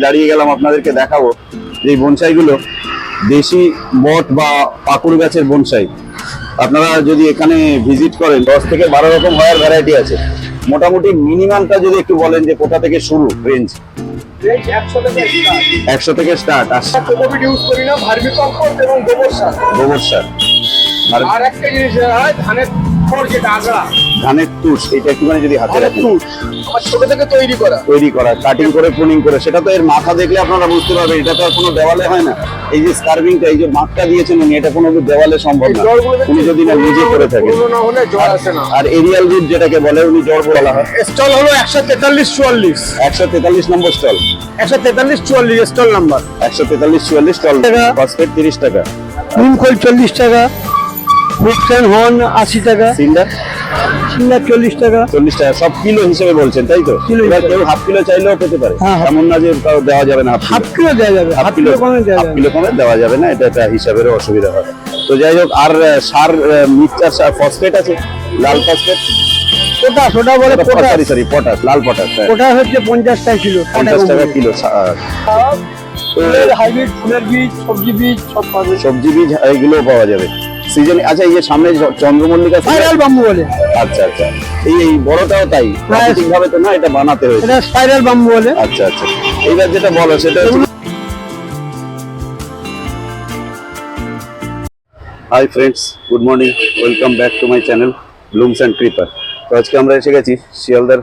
দাঁড়িয়ে গেলাম আপনাদেরকে দেখাবো যে এই বনসাইগুলো দেশি বট বা পাকুড় গাছের বনসাই। আপনারা যদি এখানে ভিজিট করেন দশ থেকে বারো রকম হওয়ার ভ্যারাইটি আছে। মোটামুটি মিনিমামটা যদি একটু বলেন যে কোথা থেকে শুরু রেঞ্জ একশো থেকে স্টার্ট এবং গোবর সার। গোবর সার। আর একটা জিনিস হয় ধানের ধানের তুষ এটা একটুখানি যদি হাতে রাখেন ছোট থেকে তৈরি করা। তৈরি করা কাটিং করে প্রুনিং করে সেটা তো এর মাথা দেখলে আপনারা বুঝতে পারবেন এটা তো আর কোনো দেওয়ালে হয় না। এই যে স্কার্ভিংটা এই যে মাঠটা দিয়েছেন উনি এটা কোনো দেওয়ালে সম্ভব না। উনি যদি না নিজে করে থাকেন। আর এরিয়াল রুট যেটাকে বলে উনি জ্বর বলা হয়। স্টল হলো একশো তেতাল্লিশ চুয়াল্লিশ। একশো তেতাল্লিশ নম্বর স্টল। একশো তেতাল্লিশ চুয়াল্লিশ স্টল নাম্বার। একশো তেতাল্লিশ চুয়াল্লিশ স্টল। টাকা। ফসফেট তিরিশ টাকা। নিমখোল চল্লিশ টাকা। মিক্সান হন আশি টাকা। সিন্ডার সিঙ্গার চল্লিশ টাকা। চল্লিশ টাকা সব কিলো হিসেবে বলছেন তাই তো? কিলো কেউ হাফ কিলো চাইলেও পেতে পারে। হ্যাঁ, এমন না যে কারও দেওয়া যাবে না হাফ কিলো। দেওয়া যাবে হাফ কিলো কমে দেওয়া হাফ কিলো কমে দেওয়া যাবে না এটা একটা হিসাবেরও অসুবিধা হবে তো যাই হোক আর সার মিক্সচার সার ফসফেট আছে? লাল ফসফেট? পটাশ ওটা বলে সরি সরি পটাশ লাল পটাশ হ্যাঁ। পটাশ হচ্ছে পঞ্চাশ টাকা কিলো পঞ্চাশ টাকা কিলো ফুলের হাইব্রিড ফুলের বীজ সবজি বীজ সব সবজি বীজ এইগুলো পাওয়া যাবে। সিজন আচ্ছা এই যে সামনে চন্দ্রমল্লিকা স্পাইরাল বাম্বু বলে। আচ্ছা আচ্ছা। এই এই বড়টাও তাই প্রাকৃতিক ভাবে তো না এটা বানাতে হয়েছে। এটা স্পাইরাল বাম্বু বলে। আচ্ছা আচ্ছা। এইবার যেটা বলো সেটা hi friends good morning welcome back to my channel Blooms and Creeper তো আজকে আমরা এসে গেছি শিয়ালদার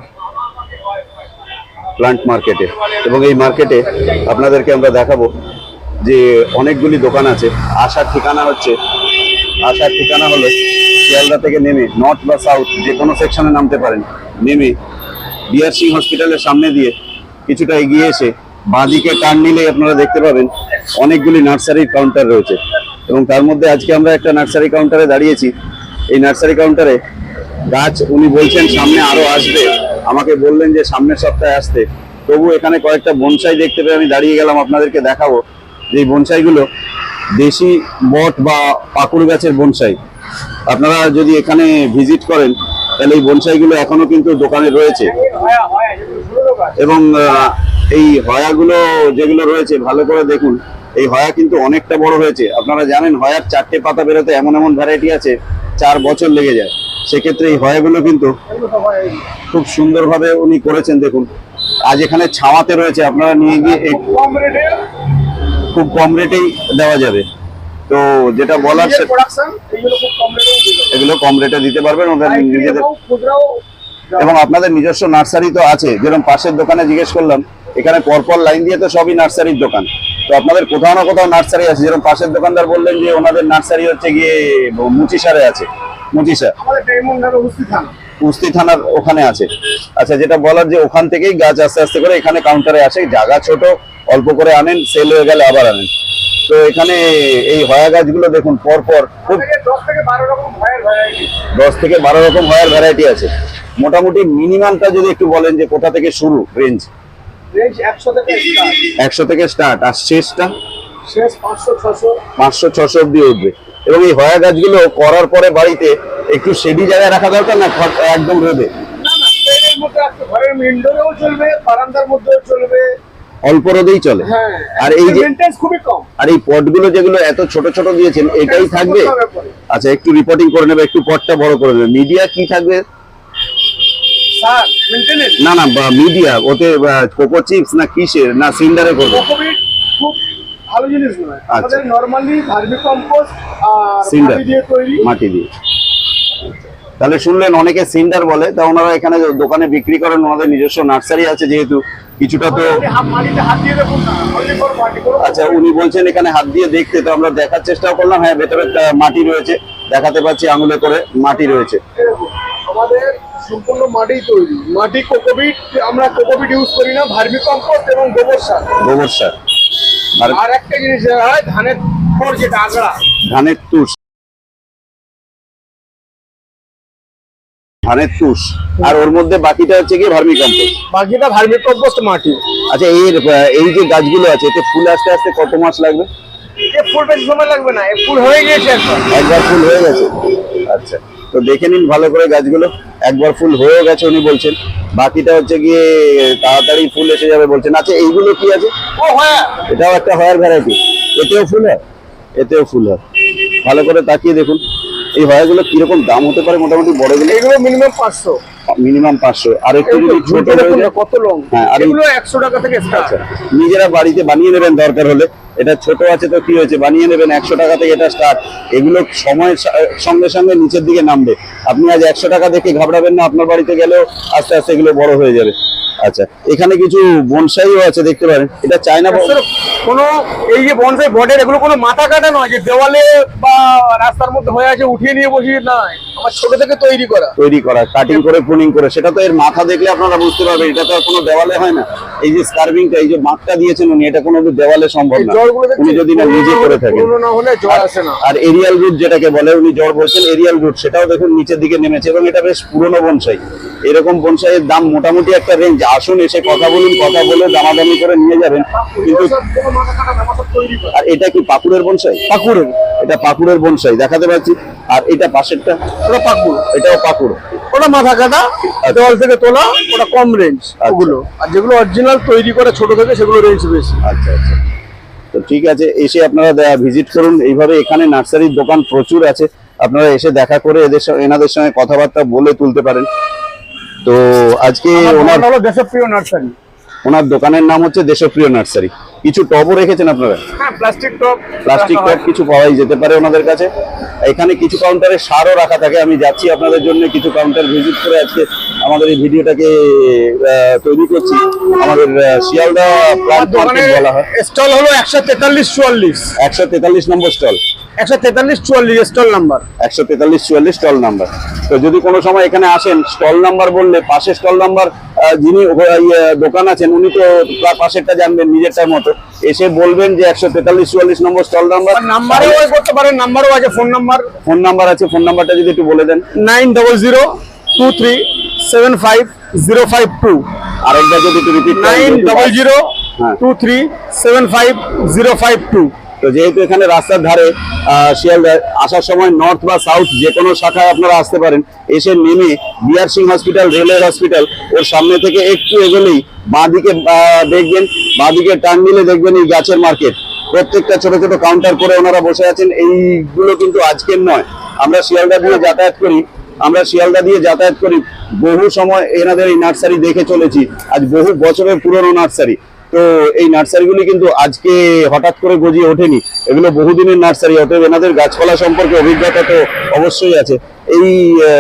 প্লান্ট মার্কেটে এবং এই মার্কেটে আপনাদেরকে আমরা দেখাবো যে অনেকগুলি দোকান আছে। আসার ঠিকানা হচ্ছে আসার ঠিকানা হলো শিয়ালদা থেকে নেমে নর্থ বা সাউথ যে কোনো সেকশনে নামতে পারেন। নেমে বিআর সিং হসপিটালের সামনে দিয়ে কিছুটা এগিয়ে এসে বাঁদিকে টার্ন নিলেই আপনারা দেখতে পাবেন অনেকগুলি নার্সারির কাউন্টার রয়েছে। এবং তার মধ্যে আজকে আমরা একটা নার্সারি কাউন্টারে দাঁড়িয়েছি। এই নার্সারি কাউন্টারে গাছ, উনি বলছেন, সামনে আরও আসবে। আমাকে বললেন যে, সামনের সপ্তাহে আসতে। তবু এখানে কয়েকটা বনসাই দেখতে পেয়ে আমি দাঁড়িয়ে গেলাম, আপনাদেরকে দেখাবো। যে বনসাইগুলো দেশি বট বা পাকুড় গাছের বনসাই। আপনারা যদি এখানে ভিজিট করেন, তাহলে এই বনসাইগুলো এখনও কিন্তু দোকানে রয়েছে। এবং এই হয়াগুলো যেগুলো রয়েছে, ভালো করে দেখুন। এই হয়া কিন্তু অনেকটা বড় হয়েছে। আপনারা জানেন, হয়ার চারটে পাতা বেরোতে এমন এমন ভ্যারাইটি আছে, চার বছর লেগে যায়। সেক্ষেত্রে এই হয়াগুলো কিন্তু খুব সুন্দরভাবে উনি করেছেন, দেখুন। আজ এখানে ছাওয়াতে রয়েছে, আপনারা নিয়ে গিয়ে খুব কম রেটেই দেওয়া যাবে। তো যেটা বলার এগুলো কম রেটে দিতে পারবেন ওদের নিজেদের এবং আপনাদের নিজস্ব নার্সারি তো আছে যেরকম পাশের দোকানে জিজ্ঞেস করলাম এখানে পরপর লাইন দিয়ে তো সবই নার্সারির দোকান। তো আপনাদের কোথাও না কোথাও নার্সারি আছে যেরকম পাশের দোকানদার বললেন যে ওনাদের নার্সারি হচ্ছে গিয়ে মুচিসারে আছে মুচিসা। কুস্তি থানার ওখানে আছে। আচ্ছা যেটা বলার যে ওখান থেকেই গাছ আস্তে আস্তে করে এখানে কাউন্টারে আসে জায়গা ছোট অল্প করে আনেন সেল হয়ে গেলে আবার আনেন। তো এখানে এই হয়া গাছগুলো দেখুন পর পর খুব দশ থেকে বারো রকম হয়ার ভ্যারাইটি আছে। মোটামুটি মিনিমামটা যদি একটু বলেন যে কোথা থেকে শুরু রেঞ্জ রেঞ্জ একশো থেকে স্টার্ট একশো থেকে স্টার্ট আর শেষটা? পাঁচশো ছশো। পাঁচশো ছশো অব্দি উঠবে। এবং এই হয়া গাছগুলো করার পরে বাড়িতে একটু সেডি জায়গায় রাখা দরকার না একদম রোদে? ঘরের উইন্ডোরেও চলবে বারান্দার মধ্যেও চলবে। অল্প রোদেই চলে। হ্যাঁ আর এই যে খুবই কম। আর এই পটগুলো যেগুলো এত ছোট ছোট দিয়েছেন এটাই থাকবে। আচ্ছা একটু রিপোর্টিং করে নেবে একটু পটটা বড় করে দেবে। মিডিয়া কি থাকবে? না না মিডিয়া ওতে কোকো চিপস না কিসের না সিন্ডারে করবে? খুব ভালো জিনিস নয়। আচ্ছা। আমাদের নরমালি ভার্মি কম্পোস্ট আর মাটি দিয়ে তৈরি। মাটি দিয়ে। তাহলে শুনলেন অনেকে সিন্ডার বলে তা ওনারা এখানে দোকানে বিক্রি করেন ওনাদের নিজস্ব নার্সারি আছে যেহেতু কিছুটা তো আচ্ছা উনি বলছেন এখানে হাত দিয়ে দেখতে তো আমরা দেখার চেষ্টা করলাম হ্যাঁ ভেতরে মাটি রয়েছে দেখাতে পাচ্ছি আঙুলে করে মাটি রয়েছে। আমাদের সম্পূর্ণ মাটি তৈরি। মাটি কোকোপিট আমরা কোকোপিট ইউজ করি না ভার্মি কম্পোস্ট এবং গোবর সার। গোবর সার। আর আর একটা জিনিস হয় ধানের খড় যেটা আগড়া। ধানের তুষ। ধানের তুষ আর ওর মধ্যে বাকিটা হচ্ছে কি ভার্মি কম্পোস্ট বাকিটা ভার্মি কম্পোস্ট মাটি। আচ্ছা এর এই যে গাছগুলো আছে এতে ফুল আসতে আসতে কত মাস লাগবে? এ ফুল বেশি সময় লাগবে না এ ফুল হয়ে একবার। একবার ফুল হয়ে গেছে। আচ্ছা তো দেখে নিন ভালো করে গাছগুলো। একবার ফুল হয়ে গেছে উনি বলছেন। বাকিটা হচ্ছে গিয়ে তাড়াতাড়ি ফুল এসে যাবে বলছেন। আচ্ছা এইগুলো কি আছে? ও হ্যাঁ। এটাও একটা হয়ার ভ্যারাইটি এতেও ফুল হয়? এতেও ফুল হয়। ভালো করে তাকিয়ে দেখুন। এই হয়াগুলো কীরকম দাম হতে পারে মোটামুটি বড়গুলো? এগুলো মিনিমাম পাঁচশো। মিনিমাম পাঁচশো। আর একটু যদি ছোট কত লং হ্যাঁ, আর এগুলো একশো টাকা থেকে আচ্ছা নিজেরা বাড়িতে বানিয়ে নেবেন দরকার হলে। এটা ছোট আছে তো কি হয়েছে? বানিয়ে নেবেন একশো টাকা থেকে এটা স্টার্ট এগুলো সময়ের সঙ্গে সঙ্গে নিচের দিকে নামবে। আপনি আজ একশো টাকা দেখে ঘাবড়াবেন না, আপনার বাড়িতে গেলেও আস্তে আস্তে এগুলো বড় হয়ে যাবে। আচ্ছা এখানে কিছু বনসাইও আছে দেখতে পারেন। এটা চায়না কোনো এই যে বনসাই বটের, এগুলো কোনো মাথা কাটা নয় যে দেওয়ালে বা রাস্তার মধ্যে হয়ে আছে, উঠিয়ে নিয়ে বসিয়ে নাই আমার ছোট থেকে তৈরি করা। তৈরি করা কাটিং করে প্রুনিং করে সেটা তো এর মাথা দেখলে আপনারা বুঝতে পারবেন এটা তো আর কোনো দেওয়ালে হয় না। এই যে স্কার্ভিংটা এই যে মাঠটা দিয়েছেন উনি এটা কোনো দেওয়ালে সম্ভব না। উনি যদি না নিজে করে থাকেন। না হলে জল আসে না। আর এরিয়াল রুট যেটাকে বলে উনি জ্বর বলছেন এরিয়াল রুট সেটাও দেখুন নিচের দিকে নেমেছে এবং এটা বেশ পুরনো বনসাই। এরকম বনসাইয়ের দাম মোটামুটি একটা রেঞ্জ আসুন এসে কথা বলুন কথা বলে দামাদামি করে নিয়ে যাবেন কিন্তু আর এটা কি পাকুড়ের বনসাই? পাকুড়ের। এটা পাকুড়ের বনসাই দেখাতে পাচ্ছি। আর এটা পাশেরটা? ওটা পাকুড়। এটাও পাকুড়। ওটা মাথা কাটা দেওয়াল থেকে তোলা ওটা কম রেঞ্জ আচ্ছা। ওগুলো। আর যেগুলো অরিজিনাল তৈরি করে ছোট থেকে সেগুলো রেঞ্জ বেশি। আচ্ছা আচ্ছা। তো ঠিক আছে এসে আপনারা ভিজিট করুন। এইভাবে এখানে নার্সারির দোকান প্রচুর আছে। আপনারা এসে দেখা করে এদের এনাদের সঙ্গে কথাবার্তা বলে তুলতে পারেন। তো আজকে ওনার হলো দেশপ্রিয় নার্সারি। ওনার দোকানের নাম হচ্ছে দেশপ্রিয় নার্সারি। কিছু টবও রেখেছেন আপনারা? হ্যাঁ প্লাস্টিক টপ প্লাস্টিক টব কিছু পাওয়াই যেতে পারে ওনাদের কাছে। এখানে কিছু কাউন্টারে সারও রাখা থাকে আমি যাচ্ছি আপনাদের জন্য কিছু কাউন্টার ভিজিট করে আজকে আমাদের এই ভিডিওটাকে তৈরি করছি। আমাদের শিয়ালদা প্লান্ট মার্কেট বলা হয়। স্টল হলো একশো তেতাল্লিশ চুয়াল্লিশ। একশো তেতাল্লিশ নম্বর স্টল একশো তেতাল্লিশ চুয়াল্লিশ স্টল নাম্বার একশো তেতাল্লিশ চুয়াল্লিশ স্টল নাম্বার তো যদি কোনো সময় এখানে আসেন স্টল নাম্বার বললে পাশে স্টল নাম্বার যিনি দোকান আছেন উনি তো পাশেরটা জানবেন নিজেরটার মতো। এসে বলবেন যে একশো তেতাল্লিশ চুয়াল্লিশ নম্বর স্টল নাম্বার নাম্বারেও করতে পারেন নাম্বারও আছে ফোন নাম্বার ফোন নাম্বার আছে ফোন নাম্বারটা যদি একটু বলে দেন। Nine double zero two three seven five zero five two আরেকবার যদি একটু repeat nine double zero. Two three seven five zero five two তো যেহেতু এখানে রাস্তার ধারে শিয়ালদা আসার সময় নর্থ বা সাউথ যে কোনো শাখায় আপনারা আসতে পারেন। এসে নেমে B R Singh hospital railway hospital ওর সামনে থেকে একটু এগোলেই বাঁদিকে দেখবেন বাঁদিকে টার্ন নিলে দেখবেন এই গাছের মার্কেট প্রত্যেকটা ছোট ছোট কাউন্টার করে ওনারা বসে আছেন। এইগুলো কিন্তু আজকের নয়। আমরা শিয়ালদা দিয়ে যাতায়াত করি। আমরা শিয়ালদা দিয়ে যাতায়াত করি। বহু সময় এনাদের এই নার্সারি দেখে চলেছি। আজ বহু বছরের পুরনো নার্সারি। তো এই নার্সারিগুলি কিন্তু আজকে হঠাৎ করে গজিয়ে ওঠেনি। এগুলো বহুদিনের নার্সারি অতএব এনাদের গাছপালা সম্পর্কে অভিজ্ঞতা তো অবশ্যই আছে। এই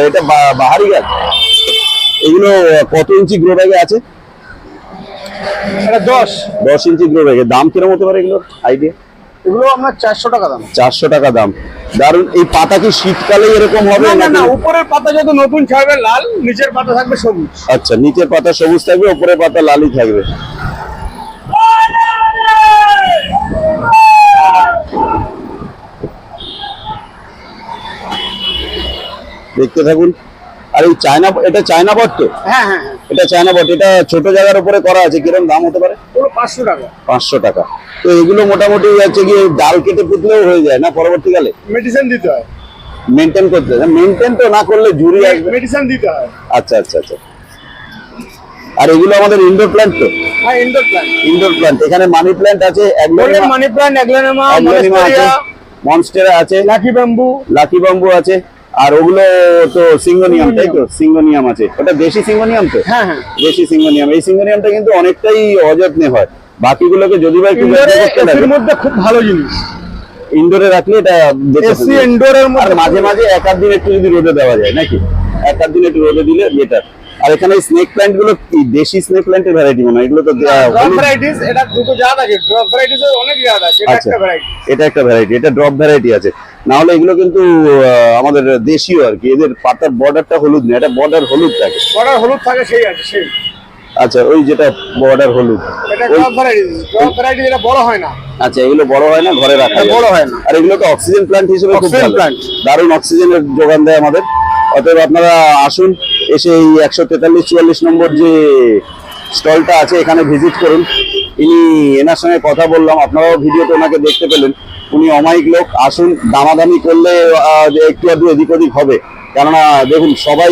এটা বাহারি গাছ? এগুলো কত ইঞ্চি গ্রো ব্যাগে আছে? দশ। দশ ইঞ্চি গ্রো ব্যাগে দাম কিরম হতে পারে এগুলোর? আইডিয়া এগুলো আপনার চারশো টাকা দাম। চারশো টাকা দাম। দারুণ এই পাতা কি শীতকালে এরকম হবে না না উপরের পাতা যেহেতু নতুন ছাড়বে লাল নিচের পাতা থাকবে সবুজ। আচ্ছা নিচের পাতা সবুজ থাকবে উপরের পাতা লালই থাকবে। দেখতে থাকুন। আর এই চায়না এটা চায়না বট তো হ্যাঁ হ্যাঁ হ্যাঁ। এটা চায়না বট এটা ছোট জায়গার উপরে করা আছে কীরকম দাম হতে পারে? পাঁচশো টাকা। পাঁচশো টাকা। তো এগুলো মোটামুটি হচ্ছে গিয়ে ডাল কেটে পুতলেও হয়ে যায় না পরবর্তীকালে? মেডিসিন দিতে হয়। মেনটেন করতে হয়। মেনটেন তো না করলে ঝুরি আসবে। মেডিসিন দিতে হয়। আচ্ছা আচ্ছা আচ্ছা। আর এগুলো আমাদের ইনডোর প্ল্যান্ট তো? হ্যাঁ ইনডোর প্ল্যান্ট ইনডোর প্ল্যান্ট এখানে মানি প্ল্যান্ট আছে মানি প্ল্যান্ট অ্যাগ্লোনেমা আছে। মনস্টেরা আছে। লাকি ব্যাম্বু লাকি বাম্বু আছে। আর ওগুলো তো সিঙ্গোনিয়াম তাই তো? সিঙ্গোনিয়াম। আছে। ওটা দেশি সিঙ্গোনিয়াম তো? হ্যাঁ হ্যাঁ। দেশি সিঙ্গোনিয়াম। এই সিঙ্গোনিয়ামটা কিন্তু অনেকটাই অযত্নে হয়। বাকিগুলোকে যদি বা একটু এসির মধ্যে খুব ভালো জিনিস। ইনডোরে রাখলে এটা এসি। ইনডোরের মধ্যে মাঝে মাঝে এক আধ দিন একটু যদি রোদে দেওয়া যায় নাকি? এক আধ দিন একটু রোদে দিলে বেটার আর এখানে স্নেক প্ল্যান্টগুলো কি? দেশি স্নেক প্ল্যান্টের ভ্যারাইটি মনে হয়? এগুলো তো ভ্যারাইটিস এটা দুটো জাত আছে। ড্রপ ভ্যারাইটিস অনেক জাত আছে এটা আচ্ছা। একটা ভ্যারাইটি এটা একটা ভ্যারাইটি এটা ড্রপ ভ্যারাইটি আছে। না হলে এগুলো কিন্তু আমাদের দেশীয় আর কি। এদের পাতার বর্ডারটা হলুদ না এটা বর্ডার হলুদ থাকে। বড় হলুদ থাকে সেই আছে সেই। আচ্ছা ওই যেটা বর্ডার হলুদ। এটা ড্রপ ভ্যারাইটিস ড্রপ ভ্যারাইটি যেটা বড় হয় না। আচ্ছা এগুলো বড় হয় না ঘরে রাখা বড় হয় না। আর এগুলো তো অক্সিজেন প্ল্যান্ট হিসেবে খুব ভালো। দারুণ অক্সিজেনের যোগান দেয় আমাদের। অতএব আপনারা আসুন এসে এই একশো তেতাল্লিশ চুয়াল্লিশ নম্বর যে স্টলটা আছে এখানে ভিজিট করুন। ইনি এনার সঙ্গে কথা বললাম আপনারাও ভিডিওতে ওনাকে দেখতে পেলেন। উনি অমায়িক লোক আসুন দামাদামি করলে যে একটু আধটু এদিক ওদিক হবে। কেননা দেখুন সবাই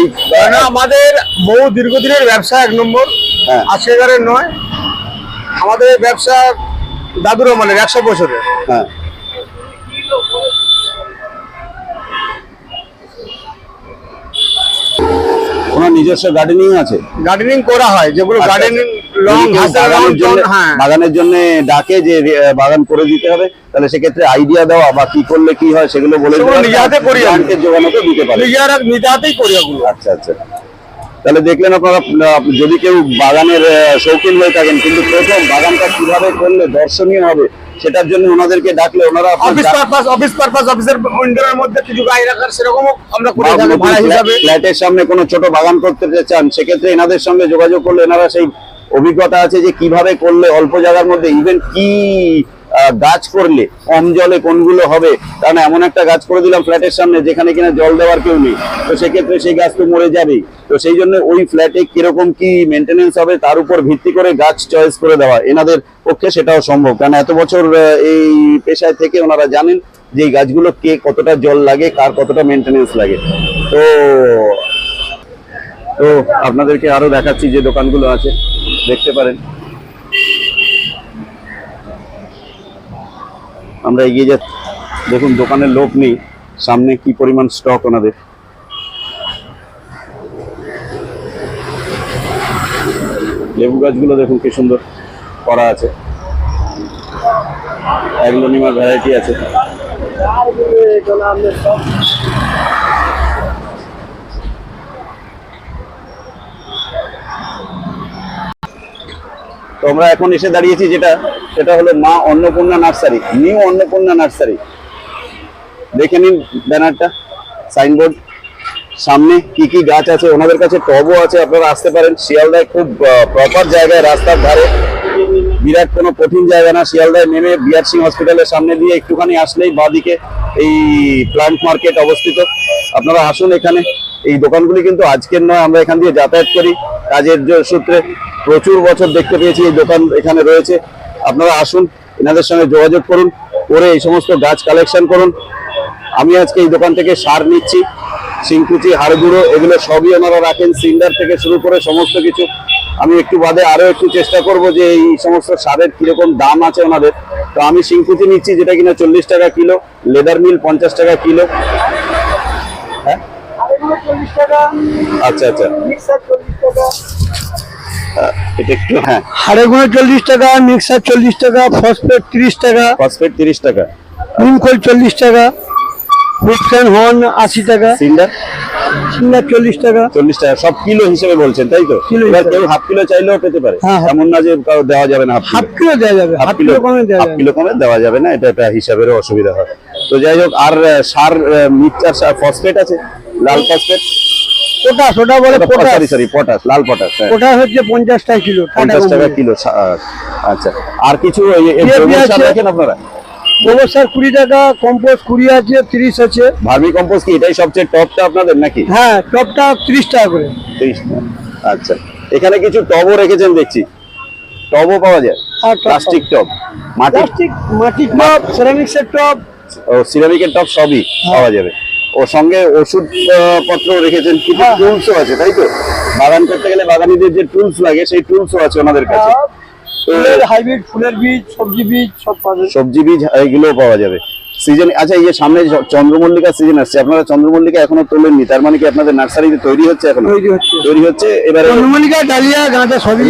আমাদের বহু দীর্ঘদিনের ব্যবসা এক নম্বর হ্যাঁ। আজকেকারের নয়। আমাদের ব্যবসা দাদুর মানে একশো বছরের। হ্যাঁ। ওনার নিজস্ব গার্ডেনিং আছে। গার্ডেনিং করা হয় যেগুলো আচ্ছা, গার্ডেনিং লং ঘাসের লং বাগানের জন্য হ্যাঁ। বাগানের জন্য ডাকে যে বাগান করে দিতে হবে তাহলে সেক্ষেত্রে আইডিয়া দেওয়া বা কি করলে কি হয় সেগুলো বলে সেগুলো নিজে হাতে করি আমি। গ্রান্টের যোগানোকে দিতে পারে। নিজেরা নিজে হাতেই করি ওগুলো আচ্ছা আচ্ছা। তাহলে দেখলেন আপনারা যদি কেউ বাগানের শৌখিন হয়ে থাকেন কিন্তু প্রথম বাগানটা কীভাবে করলে দর্শনীয় হবে সেটার জন্য ওনাদেরকে ডাকলে ওনারা অফিস পারপাস অফিস পারপাস অফিসের উইন্ডোর মধ্যে কিছু গাড়ি রাখার সেরকমও আমরা করে থাকি ভাড়া হিসাবে। ফ্ল্যাটের সামনে কোনো ছোট বাগান করতে চান সেক্ষেত্রে এনাদের সঙ্গে যোগাযোগ করলে এনারা সেই অভিজ্ঞতা আছে যে কীভাবে করলে অল্প জায়গার মধ্যে ইভেন কি গাছ করলে, কম জলে কোনগুলো হবে? কারণ এমন একটা গাছ করে দিলাম ফ্ল্যাটের সামনে, যেখানে কিনা জল দেওয়ার কেউ নেই। তো সেক্ষেত্রে সেই গাছ তো মরে যাবেই। তো সেই জন্য ওই ফ্ল্যাটে কীরকম কি মেনটেনেন্স হবে, তার উপর ভিত্তি করে গাছ চয়েস করে দেওয়া এনাদের পক্ষে সেটাও সম্ভব। কারণ এত বছর এই পেশায় থেকে ওনারা জানেন যে এই গাছগুলো কে কতটা জল লাগে, কার কতটা মেনটেনেন্স লাগে। তো তো আপনাদেরকে আরও দেখাচ্ছি যে দোকানগুলো আছে, দেখতে পারেন। আমরা এগিয়ে যাচ্ছি দেখুন দোকানের লোক নেই। সামনে কি পরিমাণ স্টক ওনাদের? লেবু গাছগুলো দেখুন কি সুন্দর করা আছে। অ্যাগ্লোনিমার ভ্যারাইটি আছে। তো আমরা এখন এসে দাঁড়িয়েছি যেটা, সেটা হলো মা Annapurna nursery, new Annapurna nursery. দেখে নিন ব্যানারটা, সাইনবোর্ড। সামনে কি কি গাছ আছে, ওনাদের কাছে টবও আছে, আপনারা আসতে পারেন। শিয়ালদায় খুব প্রপার জায়গায় রাস্তার ধারে। বিরাট কোনো কঠিন জায়গা না, শিয়ালদায় নেমে বিআর সিং হসপিটালের সামনে দিয়ে একটুখানি আসলেই বাঁদিকে এই প্লান্ট মার্কেট অবস্থিত। আপনারা আসুন এখানে। এই দোকানগুলি কিন্তু আজকের নয়, আমরা এখান দিয়ে যাতায়াত করি। কাজের সূত্রে প্রচুর বছর দেখতে পেয়েছি এই দোকান এখানে রয়েছে। আপনারা আসুন, এনাদের সঙ্গে যোগাযোগ করুন, করে এই সমস্ত গাছ কালেকশন করুন। আমি আজকে এই দোকান থেকে সার নিচ্ছি সিংকুচি হাড়গুঁড়ো, এগুলো সবই ওনারা রাখেন সিন্ডার থেকে শুরু করে সমস্ত কিছু। আমি একটু বাদে আরও একটু চেষ্টা করব যে এই সমস্ত সারের কীরকম দাম আছে ওনাদের। তো আমি সিংকুচি নিচ্ছি, যেটা কিনা চল্লিশ টাকা কিলো, লেদার মিল পঞ্চাশ টাকা কিলো। আচ্ছা আচ্ছা। আহ, এটা একটু হ্যাঁ। হাড়ে গুঁড়ো চল্লিশ টাকা মিক্সার চল্লিশ টাকা ফসফেট তিরিশ টাকা ফসফেট তিরিশ টাকা। চল্লিশ টাকা মিক্সার হর্ন আশি টাকা চল্লিশ টাকা। চল্লিশ টাকা সব কিলো হিসেবে বলছেন তাই তো? কিলো এবার কেউ হাফ কিলো চাইলেও পেতে পারে। হ্যাঁ। এমন না যে কারও দেওয়া যাবে না হাফ কিলো। দেওয়া যাবে হাফ কিলো কমে দেওয়া হাফ কিলো কমে দেওয়া যাবে না এটা একটা হিসাবেরও অসুবিধা হয়। তো যাই হোক আর সার মিক্সার সার ফসফেট আছে? লাল ফসফেট পটাশ ওটা বলে পটাশ। সরি সরি পটাশ লাল পটাশ হ্যাঁ। পটাশ হচ্ছে পঞ্চাশ টাকা কিলো টাটা পঞ্চাশ টাকা কিলো আচ্ছা। আর কিছু এই- এই সার রাখেন আপনারা? গোবর সার কুড়ি টাকা কম্পোস্ট কুড়ি আছে তিরিশ আছে। ভার্মি কম্পোস্ট কি? এটাই সবচেয়ে টপটা আপনাদের নাকি? হ্যাঁ টপটা তিরিশ টাকা করে। তিরিশ টাকা। আচ্ছা। এখানে কিছু টবও রেখেছেন দেখছি। টবও পাওয়া যায়? হ্যাঁ, প্লাস্টিক টব। মাটি প্লাস্টিক মাটির টপ সেরামিক্সের টপ ও সিরামিকের টপ সবই পাওয়া যাবে। ওর সঙ্গে ওষুধ পত্র রেখেছেন কিছু হ্যাঁ। টুলসও আছে তাই তো? বাগান করতে গেলে বাগানিদের যে টুলস লাগে সেই টুলসও আছে ওনাদের কাছে। ফুলের হাইব্রিড ফুলের বীজ সবজি বীজ সব সবজি বীজ পাওয়া যাবে। সিজন আচ্ছা এই যে সামনে চন্দ্রমল্লিকা সিজন আসছে আপনারা চন্দ্রমল্লিকা এখনও তোলেননি তার মানে কি আপনাদের নার্সারিতে তৈরি হচ্ছে এখনও? তৈরি হচ্ছে। এবারে চন্দ্রমল্লিকা ডালিয়া গাঁদা সবই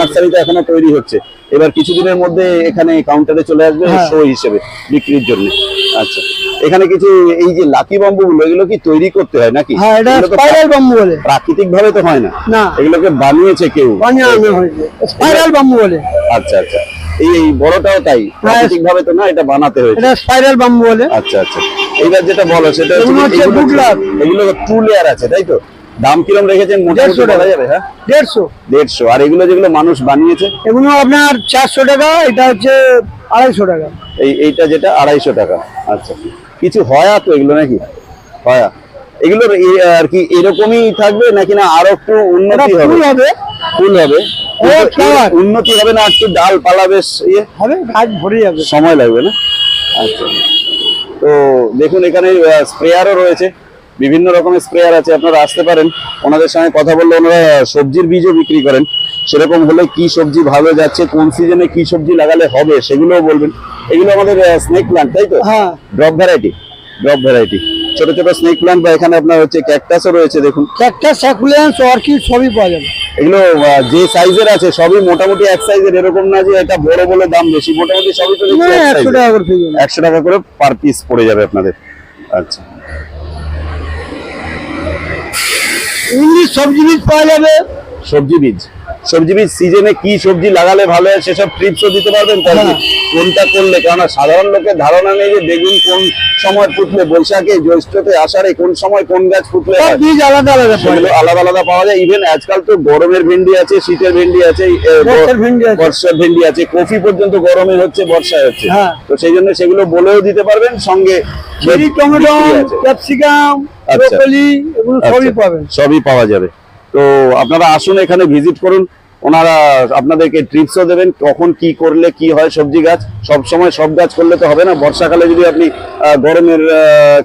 নার্সারিতে এখনও তৈরি হচ্ছে। এবার কিছুদিনের মধ্যে এখানে কাউন্টারে চলে আসবে হ্যাঁ। শো হিসেবে বিক্রির জন্য। আচ্ছা। এখানে কিছু এই যে লাকি বাম্বু গুলো এগুলো কি তৈরি করতে হয় নাকি? হ্যাঁ এটা স্পাইরাল বাম্বু বলে। প্রাকৃতিক ভাবে তো হয় না। না। এগুলোকে বানিয়েছে কেউ? বানিয়ে হয়েছে স্পাইরাল বাম্বু বলে। আচ্ছা আচ্ছা। এই বড়টাও তাই? প্রাকৃতিক ভাবে তো না এটা বানাতে হয়েছে। এটা স্পাইরাল বাম্বু বলে। আচ্ছা আচ্ছা। এইবার যেটা বলো সেটা হচ্ছে। এগুলো টু লেয়ার আছে তাই তো? দাম কিরম রেখেছেন? মোটামুটি। বলা যাবে হ্যাঁ? দেড়শো। দেড়শো। আর এগুলো যেগুলো মানুষ বানিয়েছে? এগুলো আপনার চারশো টাকা এটা হচ্ছে আড়াইশো টাকা। এই এইটা যেটা আড়াইশো টাকা। আচ্ছা। কিছু হয়া তো এগুলো নাকি? হয়া। এগুলোর আর কি এরকমই থাকবে নাকি না আরও একটু উন্নতি হবে? ফুল হবে। উন্নতি হবে না? একটু ডাল পালা বেশ ইয়ে? হবে গাছ ভরে যাবে। সময় লাগবে না? আচ্ছা। তো দেখুন এখানে স্প্রেয়ারও রয়েছে। বিভিন্ন রকমের স্প্রেয়ার আছে আপনারা আসতে পারেন। ওনাদের সঙ্গে কথা বললে ওনারা সবজির বীজও বিক্রি করেন। সেরকম হলে কি সবজি ভালো যাচ্ছে কোন সিজনে কি সবজি লাগালে হবে সেগুলোও বলবেন। এগুলো আমাদের স্নেক প্লান্ট তাই তো? হ্যাঁ। ড্রপ ভ্যারাইটি ড্রপ ভ্যারাইটি ছোট ছোট স্নেক প্লান্ট বা এখানে আপনার হচ্ছে ক্যাকটাসও রয়েছে দেখুন। একটা স্যাকুলেন্স অর্কিড সবই পাওয়া যাবে। এগুলো যে সাইজের আছে সবই মোটামুটি এক সাইজের এরকম না যে এটা বড় বলে দাম বেশি মোটামুটি সবই তো একশো। টাকা করে পেয়ে যাবে একশো টাকা করে পার পিস পড়ে যাবে আপনাদের। আচ্ছা। ইংলিশ সবজি বীজ পাওয়া যাবে? সবজি বীজ। সবজি বীজ সিজনে কি সবজি লাগালে ভালো হয় সেসব টিপসও দিতে পারবেন তাহলে হ্যাঁ। কোনটা করলে? কেননা সাধারণ লোকের ধারণা নেই যে বেগুন কোন সময় ফুটলে বৈশাখে জ্যৈষ্ঠতে আষাঢ়ে কোন সময় কোন গাছ ফুটলে বীজ আলাদা আলাদা সেগুলো আলাদা আলাদা পাওয়া যায়। ইভেন আজকাল তো গরমের ভেন্ডি আছে শীতের ভেন্ডি আছে বর্ষার ভেন্ডি আছে। কফি পর্যন্ত গরমে হচ্ছে বর্ষায় হচ্ছে। হ্যাঁ। তো সেই জন্য সেগুলো বলেও দিতে পারবেন সঙ্গে টমেটো ক্যাপসিকাম আচ্ছা। ব্রোকলি এগুলো সবই আচ্ছা, পাবেন। সবই পাওয়া যাবে। তো আপনারা আসুন এখানে ভিজিট করুন। ওনারা আপনাদেরকে ট্রিপসও দেবেন কখন কি করলে কি হয় সবজি গাছ। সব সময় সব গাছ করলে তো হবে না। বর্ষাকালে যদি আপনি গরমের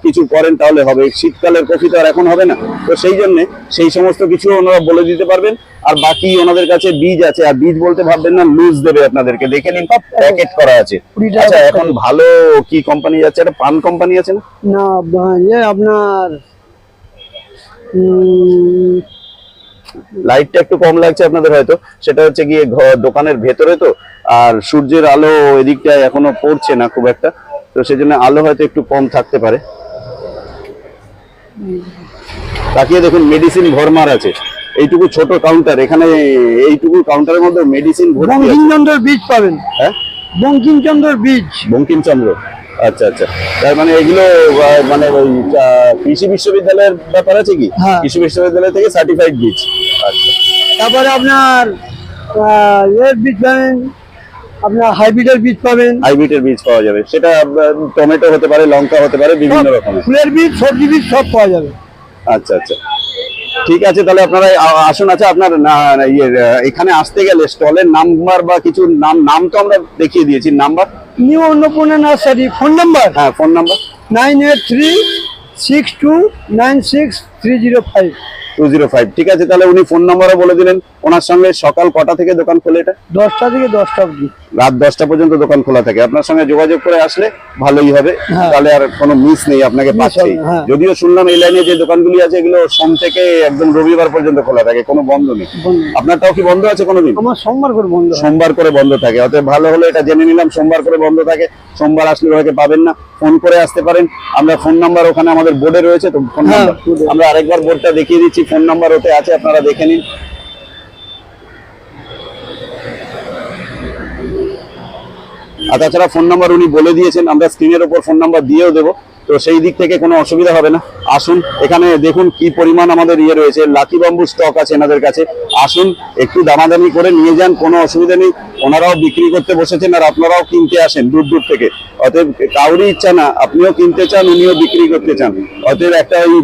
কিছু করেন তাহলে হবে। শীতকালের কফি তো আর এখন হবে না। তো সেই জন্য সেই সমস্ত কিছু ওনারা বলে দিতে পারবেন। আর বাকি ওনাদের কাছে বীজ আছে। আর বীজ বলতে ভাববেন না লুজ দেবে আপনাদেরকে। দেখে নিন প্যাকেট করা আছে। আচ্ছা এখন ভালো কি কোম্পানি যাচ্ছে একটা পান কোম্পানি আছে না? না আপনার লাইটটা একটু কম লাগছে আপনাদের হয়তো। সেটা হচ্ছে গিয়ে দোকানের ভেতরে তো আর সূর্যের আলো এদিকটায় এখনও পড়ছে না খুব একটা। তো সেজন্য আলো হয়তো একটু কম থাকতে পারে। তাকিয়ে দেখুন মেডিসিন ভরমার আছে। এইটুকু ছোট কাউন্টার এখানে এইটুকু কাউন্টারের মধ্যে মেডিসিন আছে। বঙ্কিমচন্দ্রের বীজ পাবেন। হ্যাঁ? বঙ্কিমচন্দ্রের বীজ। বঙ্কিমচন্দ্র। আচ্ছা আচ্ছা। তার মানে এগুলো মানে ওই কৃষি বিশ্ববিদ্যালয়ের ব্যাপার আছে কি? হ্যাঁ। কৃষি বিশ্ববিদ্যালয় থেকে সার্টিফাইড বীজ। আচ্ছা। তারপরে আপনার এর বীজ পাবেন আপনার হাইব্রিডের বীজ পাবেন। হাইব্রিডের বীজ পাওয়া যাবে। সেটা টমেটো হতে পারে লঙ্কা হতে পারে বিভিন্ন রকমের। ফুলের বীজ সবজি বীজ সব পাওয়া যাবে। আচ্ছা আচ্ছা। ঠিক আছে তাহলে আপনারা আসুন আচ্ছা আপনার ইয়ে এখানে আসতে গেলে স্টলের নাম্বার বা কিছু নাম নাম তো আমরা দেখিয়ে দিয়েছি number. New Annapurna nursery phone number? হ্যাঁ phone number. Nine eight three six two nine six three zero five. Two zero five. ঠিক আছে তাহলে উনি ফোন নাম্বারও বলে দিলেন। ওনার সঙ্গে সকাল কটা থেকে দোকান খোলে এটা? দশটা থেকে দশটা অবধি। রাত দশটা পর্যন্ত দোকান খোলা থাকে। আপনার সঙ্গে যোগাযোগ করে আসলে ভালোই হবে। হ্যাঁ। তাহলে আর কোনো মিস নেই আপনাকে পাচ্ছেই না, হ্যাঁ। যদিও শুনলাম এই লাইনে যে দোকানগুলি আছে এগুলো সোম থেকে একদম রবিবার পর্যন্ত খোলা থাকে কোনো বন্ধ নেই। আপনারটাও কি বন্ধ আছে কোনোদিন? আমার সোমবার করে বন্ধ সোমবার করে বন্ধ থাকে। অতএব ভালো হলো এটা জেনে নিলাম সোমবার করে বন্ধ থাকে। সোমবার আসলে ওনাকে পাবেন না। ফোন করে আসতে পারেন। আমরা ফোন নাম্বার ওখানে আমাদের বোর্ডে রয়েছে তো ফোন হ্যাঁ, নাম্বার আমরা আরেকবার বোর্ডটা দেখিয়ে দিচ্ছি। ফোন নাম্বার ওতে আছে আপনারা দেখে নিন। আর তাছাড়া ফোন নাম্বার উনি বলে দিয়েছেন, আমরা স্ক্রিনের ওপর ফোন নাম্বার দিয়েও দেবো। তো সেই দিক থেকে কোনো অসুবিধা হবে না। আসুন, এখানে দেখুন কি পরিমাণ আমাদের ইয়ে রয়েছে। লাকি বাম্বু স্টক আছে এনাদের কাছে। আসুন, একটু দামাদামি করে নিয়ে যান, কোনো অসুবিধা নেই। ওনারাও বিক্রি করতে বসেছেন আর আপনারাও কিনতে আসেন দূর দূর থেকে। অতএব কাউরই ইচ্ছা না, আপনিও কিনতে চান, উনিও বিক্রি করতে চান। অতএব একটা ওই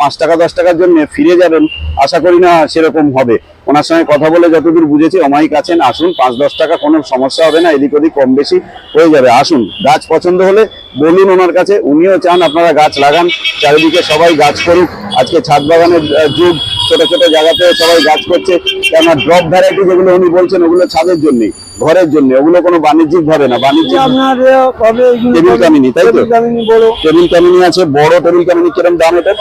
পাঁচ টাকা, দশ টাকার জন্য ফিরে যাবেন। আশা করি না সেরকম হবে। ওনার সঙ্গে কথা বলে যতদূর বুঝেছি অমায়িক আছেন আসুন পাঁচ দশ টাকা কোনো সমস্যা হবে না এদিক ওদিক কম বেশি হয়ে যাবে। আসুন গাছ পছন্দ হলে বলুন ওনার কাছে উনিও চান আপনারা গাছ লাগান চারিদিকে সবাই গাছ করুক। আজকে ছাদ বাগানের যুগ ছোট ছোট জায়গাতে সবাই গাছ করছে কেননা ড্রপ ভ্যারাইটি যেগুলো উনি বলছেন ওগুলো ছাদের জন্যই ঘরের জন্য ওগুলো কোনো বাণিজ্যিক ভাবে না বাণিজ্যিক টেবিল কামিনী, তাই তো? টেবিল কামিনী আছে বড় টেবিল কামিনী কিরম দাম এটা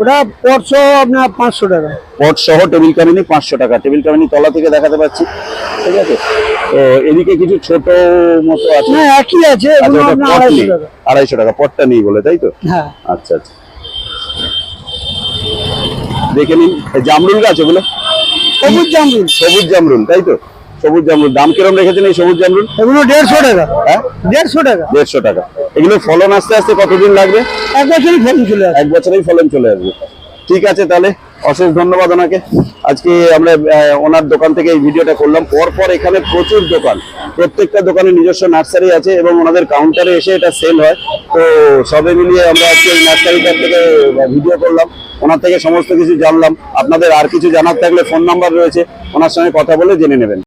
ওটা আপনার পাঁচশো টাকা। পট সহ টেবিল কামিনী পাঁচশো টাকা। টেবিল কামিনী তলা থেকে দেখাতে পাচ্ছি। ঠিক আছে? তো এদিকে কিছু ছোট মতো আছে? না একই আছে আচ্ছা আড়াইশো টাকা। পটটা নেই বলে তাই তো? হ্যাঁ। আচ্ছা আচ্ছা। দেখে নিন জামরুল গাছ ওগুলো? সবুজ জামরুল। সবুজ জামরুল তাই তো? সবুজ জামরুল। দাম কিরম রেখেছেন এই সবুজ জামরুল? এগুলো দেড়শো টাকা। হ্যাঁ? দেড়শো টাকা। দেড়শো টাকা। এগুলো ফলন আস্তে আস্তে কতদিন লাগবে? এক বছরই ফলন চলে আসে এক বছরেই ফলন চলে আসবে। ঠিক আছে তাহলে অশেষ ধন্যবাদ ওনাকে। আজকে আমরা ওনার দোকান থেকে এই ভিডিওটা করলাম। পর পর এখানে প্রচুর দোকান। প্রত্যেকটা দোকানে নিজস্ব নার্সারি আছে এবং ওনাদের কাউন্টারে এসে এটা সেল হয়। তো সবে মিলিয়ে আমরা আজকে এই নার্সারিটার থেকে ভিডিও করলাম। ওনার থেকে সমস্ত কিছু জানলাম। আপনাদের আর কিছু জানার থাকলে ফোন নাম্বার রয়েছে। ওনার সঙ্গে কথা বলে জেনে নেবেন।